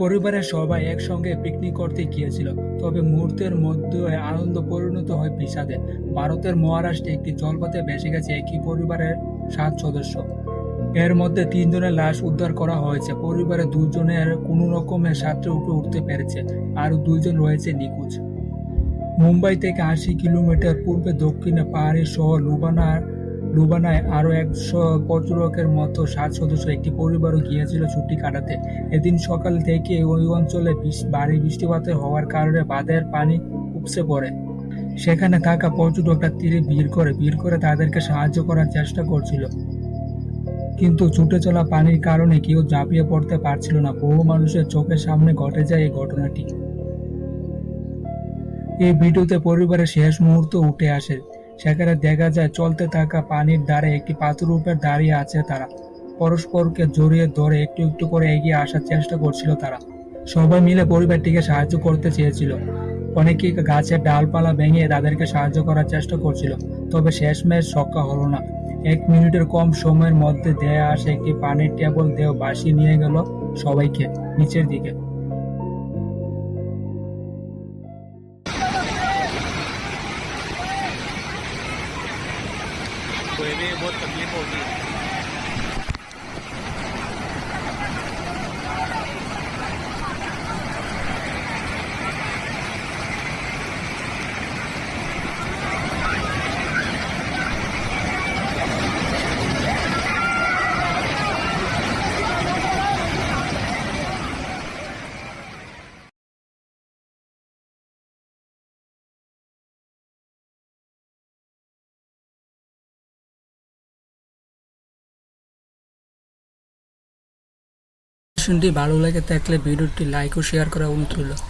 পরিবারের সবাই একসঙ্গে পিকনিক করতে গিয়েছিল। তবে মুহূর্তের মধ্যে আনন্দ পরিণত হয় বিষাদে। ভারতের মহারাষ্ট্রে একটি জলপথে ভেসে গেছে একই পরিবারের সাত সদস্য। এর মধ্যে তিনজনের লাশ উদ্ধার করা হয়েছে। পরিবারের দুজনের কোনো রকমের সাঁতরে উপরে উঠতে পেরেছে। আর দুইজন রয়েছে নিখোঁজ। মুম্বাই থেকে আশি কিলোমিটার পূর্বে দক্ষিণে পাহাড়ি শহর লুবানার লুবানায় আরও একশো পর্যটকের মতো সাত সদস্য, একটি পরিবারও গিয়েছিল ছুটি কাটাতে। এদিন সকাল থেকে ওই অঞ্চলে ভারী বৃষ্টিপাতের হওয়ার কারণে বাঁধের পানি উপসে পড়ে। সেখানে থাকা পর্যটকরা তীরে ভিড় করে ভিড় করে তাদেরকে সাহায্য করার চেষ্টা করছিল। কিন্তু ছুটে চলা পানির কারণে কেউ ঝাঁপিয়ে পড়তে পারছিল না। বহু মানুষের চোখের সামনে ঘটে যায় এই ঘটনাটি। এই ভিডিওতে পরিবারের শেষ মুহূর্ত উঠে আসে। সেখানে দেখা যায় চলতে থাকা পানির ধারে একটি পাথর উপর দাঁড়িয়ে আছে তারা। পরস্পরকে জড়িয়ে ধরে একটু একটু করে এগিয়ে আসার চেষ্টা করছিল তারা। সবাই মিলে পরিবারটিকে সাহায্য করতে চেয়েছিল। অনেকে গাছের ডালপালা ভেঙে তাদেরকে সাহায্য করার চেষ্টা করছিল, তবে শেষমেশ সক্ষা হলো না। এক মিনিটের কম সময়ের মধ্যে দেয়া আসে একটি পানির টেবল, দেহ বাসি নিয়ে গেল সবাইকে নিচের দিকে। कोई भी बहुत तकलीफ होगी ভিডিওটি ভালো লাগে থাকলে ভিডিওটি লাইক ও শেয়ার করা অনুরোধ